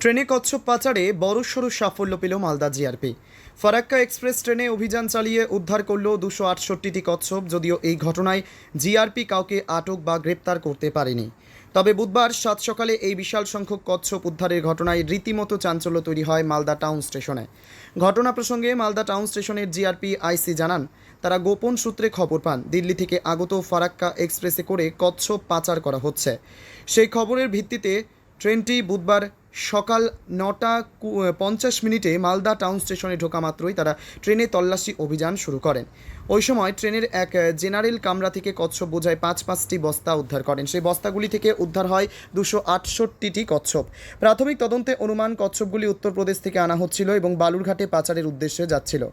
ট্রেনে কচ্ছপ পাচারে বড়সড় সাফল্য পেল মালদা জিআরপি ফারাক্কা এক্সপ্রেস ট্রেনে অভিযান চালিয়ে উদ্ধার করল দুশো আটষট্টিটি কচ্ছপ, যদিও এই ঘটনায় জিআরপি কাউকে আটক বা গ্রেপ্তার করতে পারেনি। তবে বুধবার সাত সকালে এই বিশাল সংখ্যক কচ্ছপ উদ্ধারের ঘটনায় রীতিমতো চাঞ্চল্য তৈরি হয় মালদা টাউন স্টেশনে। ঘটনা প্রসঙ্গে মালদা টাউন স্টেশনের জিআরপি আইসি জানান, তারা গোপন সূত্রে খবর পান, দিল্লি থেকে আগত ফারাক্কা এক্সপ্রেসে করে কচ্ছপ পাচার করা হচ্ছে। সেই খবরের ভিত্তিতে ট্রেনটি বুধবার সকাল নটা পঞ্চাশ মিনিটে মালদা টাউন স্টেশনে ঢোকা মাত্রই তারা ট্রেনে তল্লাশি অভিযান শুরু করেন। ওই সময় ট্রেনের এক জেনারেল কামরা থেকে কচ্ছপ বোঝায় পাঁচ পাঁচটি বস্তা উদ্ধার করেন। সেই বস্তাগুলি থেকে উদ্ধার হয় দুশো আটষট্টিটি কচ্ছপ। প্রাথমিক তদন্তে অনুমান কচ্ছপগুলি উত্তরপ্রদেশ থেকে আনা হচ্ছিল এবং বালুরঘাটে পাচারের উদ্দেশ্যে যাচ্ছিল।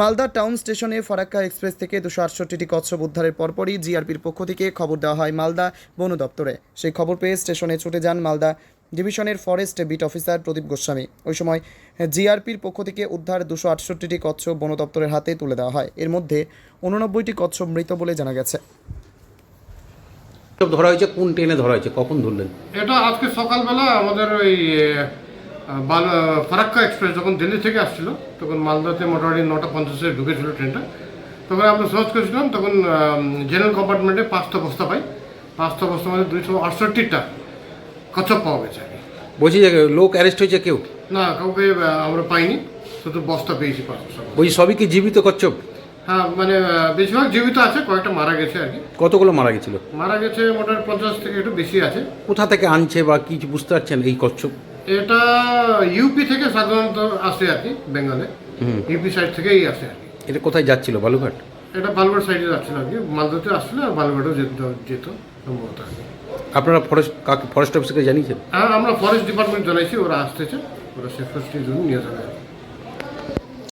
মালদা টাউন স্টেশনে ফরাক্কা এক্সপ্রেস থেকে দুশো আটষট্টিটি কচ্ছপ উদ্ধারের পরপরই জিআরপির পক্ষ থেকে খবর দেওয়া হয় মালদা বন দপ্তরে। সেই খবর পেয়ে স্টেশনে ছুটে যান মালদা ডিভিশনের forest beat officer Pradip Goswami. ওই সময় জিআরপির পক্ষ থেকে উদ্ধার দুশো আটষট্টিটি কচ্ছপ বন দপ্তরের হাতে তুলে দেওয়া হয়। এর মধ্যে উননব্বইটি কচ্ছপ মৃত বলে জানা গেছে। ধরা হয়েছে? কোন ট্রেনে ধরা হয়েছে? কখন ধরলেন? এটা আজকে সকালবেলা আমাদের ওই বাল ফারাক্কা এক্সপ্রেস যখন দিল্লি থেকে আসছিল তখন মালদাতে মোটামুটি নটা পঞ্চাশে ঢুকেছিল ট্রেনটা। তখন আমরা সার্চ করেছিলাম তখন জেনারেল কম্পার্টমেন্টে পাঁচটা বস্তা পাই। পাঁচটা বস্তার মধ্যে দুইশো আটষট্টিটা কচ্ছপ পাওয়া গেছে। বলছি যে লোক অ্যারেস্ট হয়েছে কেউ? না কাউকে আমরা পাইনি। শুধু বস্তা পেয়েছি বলছি সবই কি জীবিত কচ্ছপ? হ্যাঁ মানে বেশিরভাগ জীবিত আছে কয়েকটা মারা গেছে আর কি। কতগুলো মারা গেছিল? মারা গেছে মোটামুটি পঞ্চাশ থেকে একটু বেশি আছে। কোথা থেকে আনছে বা কি বুঝতে পারছেন এই কচ্ছপ? এটা ইউপি থেকে সাধারণত আসে আর কি বেঙ্গলে। হুম। ইউপি সাইড থেকেই আসে আর কি। এটা কোথায় যাচ্ছিল বালুঘাট এটা বালুঘাট সাইডে যাচ্ছিল আর কি। মালদাতে আসলে আর বালুঘাটও যেত যেত সম্ভবত আর কি। আপনারা ফরেস্ট কাকে ফরেস্ট অফিসকে জানিয়েছেন? হ্যাঁ আমরা ফরেস্ট ডিপার্টমেন্ট জানাইছি ওরা আসতেছে ওরা সেফটি জন্য নিয়ে যাবে।